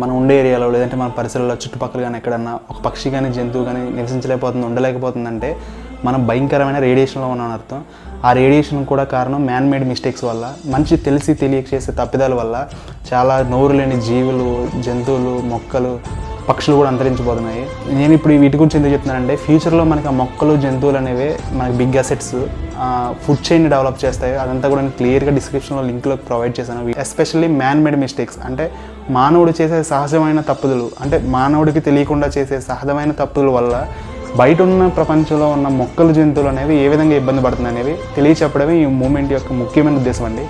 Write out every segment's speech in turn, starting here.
మనం ఉండే ఏరియాలో లేదంటే మన పరిసరాల్లో చుట్టుపక్కల కానీ ఎక్కడన్నా ఒక పక్షి కానీ జంతువు కానీ నివసించలేకపోతుంది ఉండలేకపోతుందంటే మనం భయంకరమైన రేడియేషన్లో ఉన్నాం అర్థం. ఆ రేడియేషన్ కూడా కారణం మ్యాన్ మేడ్ మిస్టేక్స్ వల్ల మనిషి తెలిసి తెలియక చేసే తప్పిదాల వల్ల చాలా నోరు లేని జీవులు జంతువులు మొక్కలు పక్షులు కూడా అంతరించిపోతున్నాయి. నేను ఇప్పుడు వీటి గురించి ఎందుకు చెప్తున్నానంటే ఫ్యూచర్లో మనకి ఆ మొక్కలు జంతువులు అనేవి మనకి big assets food chain develop చేస్తాయి. అదంతా కూడా నేను క్లియర్గా డిస్క్రిప్షన్లో లింక్లో ప్రొవైడ్ చేశాను. ఎస్పెషల్లీ మ్యాన్ మేడ్ మిస్టేక్స్ అంటే మానవుడు చేసే సహజమైన తప్పుదలు అంటే మానవుడికి తెలియకుండా చేసే సహజమైన తప్పుల వల్ల బయట ఉన్న ప్రపంచంలో ఉన్న మొక్కలు జంతువులు అనేవి ఏ విధంగా ఇబ్బంది పడుతుంది అనేవి తెలియచెప్పడమే ఈ మూమెంట్ యొక్క ముఖ్యమైన ఉద్దేశం అండి.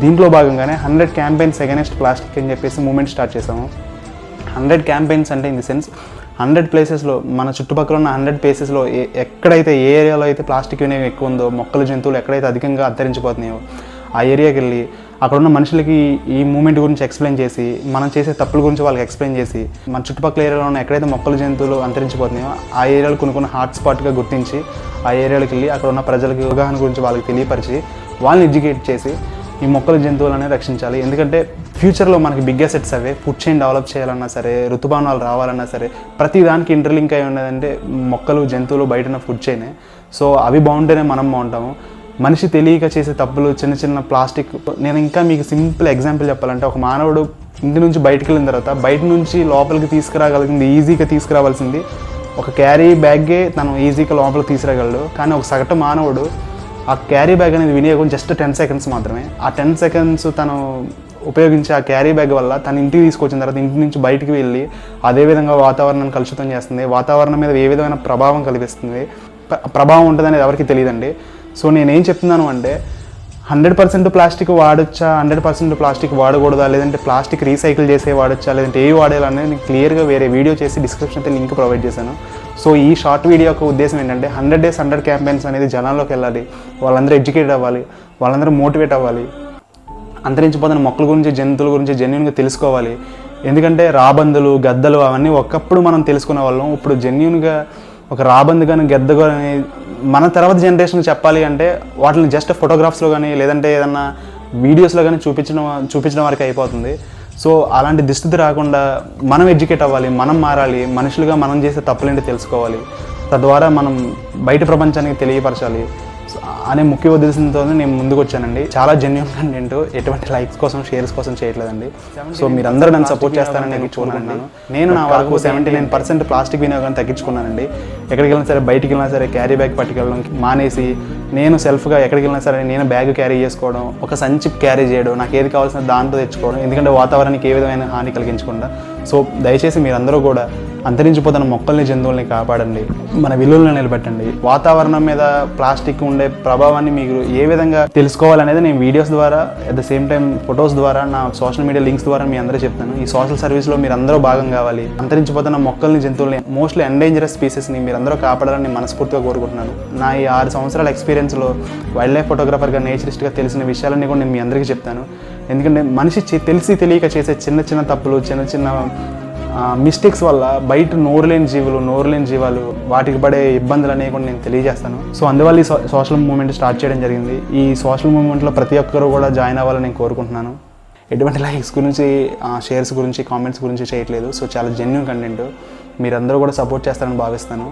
దీంట్లో భాగంగానే హండ్రెడ్ క్యాంపెయిన్స్ అగెనెస్ట్ ప్లాస్టిక్ అని చెప్పేసి మూమెంట్ స్టార్ట్ చేసాము హండ్రెడ్ క్యాంపెయిన్స్ అంటే ఇన్ ది సెన్స్ హండ్రెడ్ ప్లేసెస్లో మన చుట్టుపక్కల ఉన్న హండ్రెడ్ ప్లేసెస్లో ఎక్కడైతే ఏ ఏరియాలో అయితే ప్లాస్టిక్ వినియోగం ఎక్కువ ఉందో మొక్కలు జంతువులు ఎక్కడైతే అధికంగా అంతరించిపోతున్నాయో ఆ ఏరియాకి వెళ్ళి అక్కడ ఉన్న మనుషులకి ఈ మూమెంట్ గురించి ఎక్స్ప్లెయిన్ చేసి మనం చేసే తప్పుల గురించి వాళ్ళకి ఎక్స్ప్లెయిన్ చేసి మన చుట్టుపక్కల ఏరియాలో ఉన్న ఎక్కడైతే మొక్కలు జంతువులు అంతరించిపోతున్నాయో ఆ ఏరియాలో కొన్ని కొన్ని హాట్ స్పాట్గా గుర్తించి ఆ ఏరియాలకు వెళ్ళి అక్కడ ఉన్న ప్రజలకి అవగాహన గురించి వాళ్ళకి తెలియపరిచి వాళ్ళని ఎడ్యుకేట్ చేసి ఈ మొక్కల జంతువులనే రక్షించాలి. ఎందుకంటే ఫ్యూచర్లో మనకి బిగ్ అసెట్స్ అవే ఫుడ్ చైన్ డెవలప్ చేయాలన్నా సరే ఋతుపవనాలు రావాలన్నా సరే ప్రతి దానికి ఇంటర్లింక్ అయి ఉన్నదంటే మొక్కలు జంతువులు బయట ఉన్న ఫుడ్ చైనే సో అవి బాగుంటేనే మనం బాగుంటాము మనిషి తెలియక చేసే తప్పులు చిన్న చిన్న ప్లాస్టిక్ నేను ఇంకా మీకు సింపుల్ ఎగ్జాంపుల్ చెప్పాలంటే ఒక మానవుడు ఇంటి నుంచి బయటకు వెళ్ళిన తర్వాత బయట నుంచి లోపలికి తీసుకురాగలిగింది ఈజీగా తీసుకురావాల్సింది. ఒక క్యారీ బ్యాగే తను ఈజీగా లోపలికి తీసుకురాగలడు. కానీ ఒక సగటు మానవుడు ఆ క్యారీ బ్యాగ్ అనేది వినియోగం జస్ట్ టెన్ సెకండ్స్ మాత్రమే. ఆ టెన్ సెకండ్స్ తను ఉపయోగించి ఆ క్యారీ బ్యాగ్ వల్ల తన ఇంటికి తీసుకొచ్చిన తర్వాత ఇంటి నుంచి బయటికి వెళ్ళి అదేవిధంగా వాతావరణాన్ని కలుషితం చేస్తుంది. వాతావరణం మీద ఏ విధమైన ప్రభావం కలిగిస్తుంది? ప్రభావం ఉంటుందనేది ఎవరికి తెలియదండి. సో నేనేం చెప్తున్నాను అంటే హండ్రెడ్ పర్సెంట్ ప్లాస్టిక్ వాడొచ్చా? హండ్రెడ్ పర్సెంట్ ప్లాస్టిక్ వాడకూడదా? లేదంటే ప్లాస్టిక్ రీసైకిల్ చేసే వాడొచ్చా? లేదంటే ఏవి వాడాలనేది నేను క్లియర్గా వేరే వీడియో చేసి డిస్క్రిప్షన్ అయితే లింక్ ప్రొవైడ్ చేశాను. సో ఈ షార్ట్ వీడియో యొక్క ఉద్దేశం ఏంటంటే హండ్రెడ్ డేస్ హండ్రెడ్ క్యాంపెయిన్స్ అనేది జనాల్లోకి వెళ్ళాలి. వాళ్ళందరూ ఎడ్యుకేట్ అవ్వాలి. వాళ్ళందరూ మోటివేట్ అవ్వాలి. అంతరించిపోతున్న మొక్కల గురించి జంతువుల గురించి జెన్యున్గా తెలుసుకోవాలి. ఎందుకంటే రాబందులు గద్దలు అవన్నీ ఒకప్పుడు మనం తెలుసుకునే వాళ్ళం. ఇప్పుడు జెన్యున్గా ఒక రాబందు కానీ గద్ద కానీ మన తర్వాత జనరేషన్ చెప్పాలి అంటే వాటిని జస్ట్ ఫోటోగ్రాఫ్స్లో కానీ లేదంటే ఏదన్నా వీడియోస్లో కానీ చూపించడం చూపించడం వరకు అయిపోతుంది. సో అలాంటి దుస్థితి రాకుండా మనం ఎడ్యుకేట్ అవ్వాలి మనం మారాలి మనుషులుగా మనం చేసే తప్పులేంటి తెలుసుకోవాలి. తద్వారా మనం బయట ప్రపంచానికి తెలియపరచాలి. అనే ముఖ్య ఉద్దేశంతో నేను ముందుకు వచ్చానండి చాలా జెన్యున్ కంటెంట్ ఎటువంటి లైక్స్ కోసం షేర్స్ కోసం చేయట్లేదండి. సో మీరందరూ నన్ను సపోర్ట్ చేస్తారని నేను చూడన్నాను నేను నా వరకు సెవెంటీ నైన్ పర్సెంట్ ప్లాస్టిక్ వినియోగాన్ని తగ్గించుకున్నానండి. ఎక్కడికి వెళ్ళినా సరే బయటికి వెళ్ళినా సరే క్యారీ బ్యాగ్ పట్టుకెళ్ళడం మానేసి నేను సెల్ఫ్గా ఎక్కడికి వెళ్ళినా సరే నేను బ్యాగ్ క్యారీ చేసుకోవడం ఒక సంచి క్యారీ చేయడం నాకు ఏది కావాల్సిన దాంతో తెచ్చుకోవడం ఎందుకంటే వాతావరణానికి ఏ విధమైన హాని కలిగించకుండా. సో దయచేసి మీరందరూ కూడా అంతరించిపోతున్న మొక్కల్ని జంతువుల్ని కాపాడండి. మన విలువలను నిలబెట్టండి. వాతావరణం మీద ప్లాస్టిక్ ఉండే ప్రభావాన్ని మీరు ఏ విధంగా తెలుసుకోవాలనేది నేను వీడియోస్ ద్వారా at the same time photos ద్వారా నా సోషల్ మీడియా లింక్స్ ద్వారా మీ అందరూ చెప్తాను. ఈ సోషల్ సర్వీస్లో మీరు అందరూ భాగం కావాలి. అంతరించిపోతున్న మొక్కల్ని జంతువుల్ని మోస్ట్లీ ఎండేంజరస్ స్పీసెస్ని మీరు అందరూ కాపాడాలని నేను మనస్ఫూర్తిగా కోరుకుంటున్నాను. నా ఈ ఆరు సంవత్సరాల ఎక్స్పీరియన్స్లో వైల్డ్ లైఫ్ ఫోటోగ్రాఫర్గా నేచరిస్ట్గా తెలిసిన విషయాలన్నీ కూడా నేను మీ అందరికీ చెప్తాను. ఎందుకంటే మనిషి తెలిసి తెలియక చేసే చిన్న చిన్న తప్పులు చిన్న చిన్న మిస్టేక్స్ వల్ల బయట నోరులేని జీవులు నోరులేని జీవాలు వాటికి పడే ఇబ్బందులు అనేవి కూడా నేను తెలియజేస్తాను. సో అందువల్ల ఈ సో- సోషల్ మూవ్మెంట్ స్టార్ట్ చేయడం జరిగింది. ఈ సోషల్ మూవ్మెంట్లో ప్రతి ఒక్కరు కూడా జాయిన్ అవ్వాలని నేను కోరుకుంటున్నాను. ఎటువంటి లైక్స్ గురించి షేర్స్ గురించి కామెంట్స్ గురించి చేయట్లేదు. సో చాలా జెన్యున్ కంటెంట్ మీరందరూ కూడా సపోర్ట్ చేస్తారని భావిస్తాను.